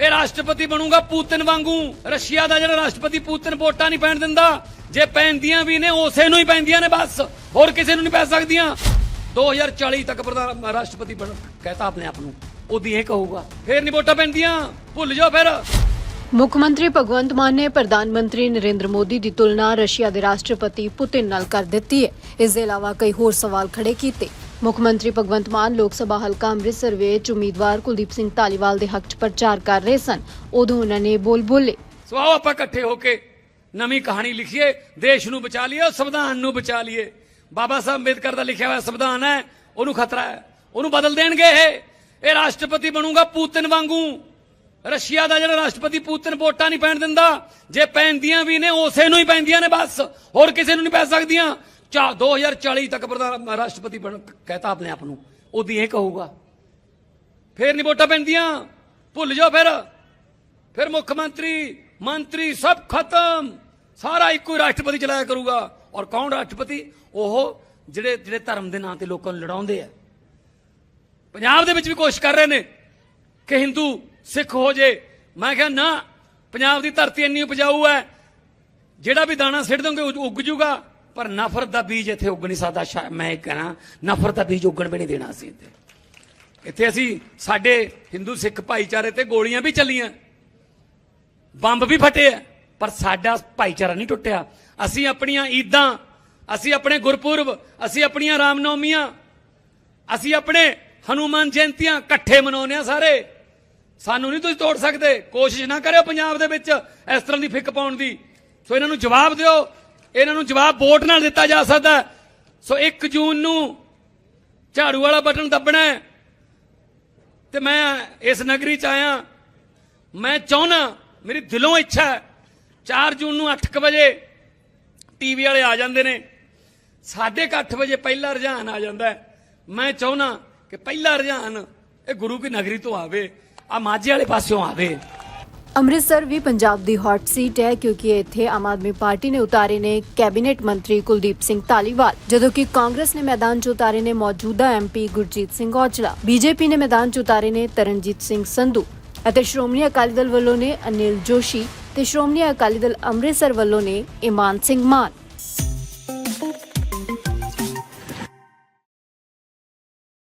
ਇਹ ਰਾਸ਼ਟਰਪਤੀ ਬਣੂਗਾ ਪੂਤਨ ਵਾਂਗੂ। ਰਸ਼ੀਆ ਦਾ ਜਿਹੜਾ ਰਾਸ਼ਟਰਪਤੀ ਪੂਤਨ ਵੋਟਾਂ ਨਹੀਂ ਪੈਣ ਦਿੰਦਾ, ਜੇ ਪੈਂਦੀਆਂ ਵੀ ਨੇ, ਉਸੇ ਨੂੰ ਹੀ ਪੈਂਦੀਆਂ ਨੇ ਬਸ। ਹੋਰ ਕਿਸੇ ਨੂੰ ਨਹੀਂ ਪੈ ਸਕਦੀਆਂ। 2040 ਤੱਕ ਪ੍ਰਧਾਨ ਰਾਸ਼ਟਰਪਤੀ ਬਣ ਕਹਤਾ ਆਪਣੇ ਆਪ ਨੂੰ। ਉਹਦੀ ਇਹ ਕਹੂਗਾ, ਫੇਰ ਨਹੀਂ ਵੋਟਾਂ ਪੈਂਦੀਆਂ। ਭੁੱਲ ਜਾਓ ਫਿਰ। ਮੁੱਖ ਮੰਤਰੀ ਭਗਵੰਤ ਮਾਨ ਨੇ ਪ੍ਰਧਾਨ ਮੰਤਰੀ ਨਰਿੰਦਰ ਮੋਦੀ ਦੀ ਤੁਲਨਾ ਰਸ਼ੀਆ ਦੇ ਰਾਸ਼ਟਰਪਤੀ ਪੁਤਿਨ ਨਾਲ ਕਰ ਦਿੱਤੀ ਹੈ। ਇਸ ਦੇ ਇਲਾਵਾ ਕਈ ਹੋਰ ਸਵਾਲ ਖੜੇ ਕੀਤੇ। ਮੁੱਖ ਮੰਤਰੀ ਭਗਵੰਤ ਮਾਨ ਲੋਕ ਸਭਾ ਹਲਕਾ ਅੰਮ੍ਰਿਤਸਰ ਵਿੱਚ ਉਮੀਦਵਾਰ ਕੁਲਦੀਪ ਸਿੰਘ ਧਾਲੀਵਾਲ ਦੇ ਹੱਕ 'ਚ ਪ੍ਰਚਾਰ ਕਰ ਰਹੇ ਸਨ। ਉਦੋਂ ਉਹਨਾਂ ਨੇ ਬੋਲ ਬੋਲੇ। ਸੋ ਆਓ ਆਪਾਂ ਇਕੱਠੇ ਹੋ ਕੇ ਨਵੀਂ ਕਹਾਣੀ ਲਿਖੀਏ, ਦੇਸ਼ ਨੂੰ ਬਚਾ ਲਈਏ, ਸੰਵਿਧਾਨ ਨੂੰ ਬਚਾ ਲਈਏ। ਬਾਬਾ ਸਾਹਿਬ ਅੰਬੇਦਕਰ ਦਾ ਲਿਖਿਆ ਹੋਇਆ ਸੰਵਿਧਾਨ ਹੈ, ਉਹਨੂੰ ਖਤਰਾ ਹੈ, ਉਹਨੂੰ ਬਦਲ ਦੇਣਗੇ ਇਹ। ਇਹ ਰਾਸ਼ਟਰਪਤੀ ਬਣੂਗਾ ਪੂਤਨ ਵਾਂਗੂ। ਰਸ਼ੀਆ ਦਾ ਜਿਹੜਾ ਰਾਸ਼ਟਰਪਤੀ ਪੂਤਨ ਵੋਟਾਂ ਨਹੀਂ ਪੈਣ ਦਿੰਦਾ, ਜੇ ਪੈਂਦੀਆਂ ਵੀ ਨੇ, ਉਸੇ ਨੂੰ ਹੀ ਪੈਂਦੀਆਂ ਨੇ ਬਸ। ਹੋਰ ਕਿਸੇ ਨੂੰ ਨਹੀਂ ਪੈ ਸਕਦੀਆਂ। ਚਾ 2040 ਤੱਕ ਪ੍ਰਧਾਨ ਰਾਸ਼ਟਰਪਤੀ ਬਣ, ਕਹਤਾ ਆਪਣੇ ਆਪ ਨੂੰ। ਉਹਦੀ ਇਹ ਕਹੂਗਾ। ਫੇਰ ਨਹੀਂ ਵੋਟਾਂ ਪੈਂਦੀਆਂ। ਭੁੱਲ ਜਾਓ ਫਿਰ। ਫਿਰ ਮੁੱਖ ਮੰਤਰੀ ਮੰਤਰੀ ਸਭ ਖਤਮ। ਸਾਰਾ ਇੱਕੋ ਹੀ ਰਾਸ਼ਟਰਪਤੀ ਚਲਾਇਆ ਕਰੂਗਾ। ਔਰ ਕੌਣ ਰਾਸ਼ਟਰਪਤੀ? ਉਹ ਜਿਹੜੇ ਜਿਹੜੇ ਧਰਮ ਦੇ ਨਾਂ ਤੇ ਲੋਕਾਂ ਨੂੰ ਲੜਾਉਂਦੇ ਆ। ਪੰਜਾਬ ਦੇ ਵਿੱਚ ਵੀ ਕੋਸ਼ਿਸ਼ ਕਰ ਰਹੇ ਨੇ ਕਿ ਹਿੰਦੂ, ਸਿੱਖ ਹੋ ਜੇ। ਮੈਂ ਕਿਹਾ, ਨਾ। ਪੰਜਾਬ ਦੀ ਧਰਤੀ ਇੰਨੀ ਉਪਜਾਊ ਹੈ। ਜਿਹੜਾ ਵੀ ਦਾਣਾ ਸਿੱਟ ਦੋਗੇ, ਉਹ ਉੱਗ ਜੂਗਾ। ਪਰ ਨਫ਼ਰਤ ਦਾ ਬੀਜ ਇੱਥੇ ਉੱਗ ਨਹੀਂ ਸਕਦਾ ਸ਼ਾ- ਮੈਂ ਇਹ ਕਹਾਂ ਨਫ਼ਰਤ ਦਾ ਬੀਜ ਉੱਗਣ ਵੀ ਨਹੀਂ ਦੇਣਾ ਅਸੀਂ ਇੱਥੇ। ਇੱਥੇ ਅਸੀਂ ਸਾਡੇ ਹਿੰਦੂ ਸਿੱਖ ਭਾਈਚਾਰੇ ਤੇ ਗੋਲੀਆਂ ਵੀ ਚੱਲੀਆਂ। ਬੰਬ ਵੀ ਫਟੇ ਆ, ਪਰ ਸਾਡਾ ਭਾਈਚਾਰਾ ਨਹੀਂ ਟੁੱਟਿਆ। ਅਸੀਂ ਆਪਣੀਆਂ ਈਦਾਂ, ਅਸੀਂ ਆਪਣੇ ਗੁਰਪੁਰਬ, ਅਸੀਂ ਆਪਣੀਆਂ ਰਾਮਨੌਮੀਆਂ, ਅਸੀਂ ਆਪਣੇ ਹਨੂਮਾਨ ਜਯੰਤੀਆਂ ਇਕੱਠੇ ਮਨਾਉਂਦੇ ਆ ਸਾਰੇ। ਸਾਨੂੰ ਨਹੀਂ ਤੁਸੀਂ ਤੋੜ ਸਕਦੇ, ਕੋਸ਼ਿਸ਼ ਨਾ ਕਰਿਓ ਪੰਜਾਬ ਦੇ ਵਿੱਚ ਇਸ ਤਰ੍ਹਾਂ ਦੀ ਫਿੱਕ ਪਾਉਣ ਦੀ। ਸੋ ਇਹਨਾਂ ਨੂੰ ਜਵਾਬ ਦਿਓ ਇਹਨਾਂ ਨੂੰ ਜਵਾਬ ਵੋਟ ਨਾਲ ਦਿੱਤਾ ਜਾ ਸਕਦਾ ਸੋ 1 ਜੂਨ ਨੂੰ ਝਾੜੂ ਵਾਲਾ ਬਟਨ ਦੱਬਣਾ ਹੈ। ਤੇ ਮੈਂ ਇਸ ਨਗਰੀ ਚ ਆਇਆ। ਮੈਂ ਚਾਹਨਾ, ਮੇਰੀ ਦਿਲੋਂ ਇੱਛਾ ਹੈ 4 ਜੂਨ ਨੂੰ 8:00 ਵਜੇ ਟੀਵੀ ਵਾਲੇ ਆ ਜਾਂਦੇ ਨੇ। ਸਾਢੇ ਕੁ ਅੱਠ ਵਜੇ ਪਹਿਲਾ ਰੁਝਾਨ ਆ ਜਾਂਦਾ ਮੈਂ ਚਾਹਨਾ ਕਿ ਪਹਿਲਾ ਰੁਝਾਨ ਇਹ ਗੁਰੂ ਕੀ ਨਗਰੀ ਤੋਂ ਆਵੇ, ਆ ਮਾਝੇ ਵਾਲੇ ਪਾਸਿਓਂ ਆਵੇ। ਅੰਮ੍ਰਿਤਸਰ ਵੀ ਪੰਜਾਬ ਦੀ ਹੌਟ ਸੀਟ ਹੈ, ਕਿਉਂਕਿ ਇੱਥੇ ਆਮ ਆਦਮੀ ਪਾਰਟੀ ਨੇ ਉਤਾਰੇ ਨੇ ਕੈਬਨਿਟ ਮੰਤਰੀ ਕੁਲਦੀਪ ਸਿੰਘ ਧਾਲੀਵਾਲ, ਜਦੋਂ ਕਿ ਕਾਂਗਰਸ ਨੇ ਮੈਦਾਨ 'ਚ ਉਤਾਰੇ ਨੇ ਮੌਜੂਦਾ ਐਮਪੀ ਗੁਰਜੀਤ ਸਿੰਘ ਔਜਲਾ ਬੀਜੇਪੀ ਨੇ ਮੈਦਾਨ 'ਚ ਉਤਾਰੇ ਨੇ ਤਰਨਜੀਤ ਸਿੰਘ ਸੰਧੂ ਅਤੇ ਸ਼੍ਰੋਮਣੀ ਅਕਾਲੀ ਦਲ ਵੱਲੋਂ ਨੇ ਅਨਿਲ ਜੋਸ਼ੀ ਤੇ ਸ਼੍ਰੋਮਣੀ ਅਕਾਲੀ ਦਲ ਅੰਮ੍ਰਿਤਸਰ ਵੱਲੋਂ ਨੇ ਇਮਾਨ ਸਿੰਘ ਮਾਨ।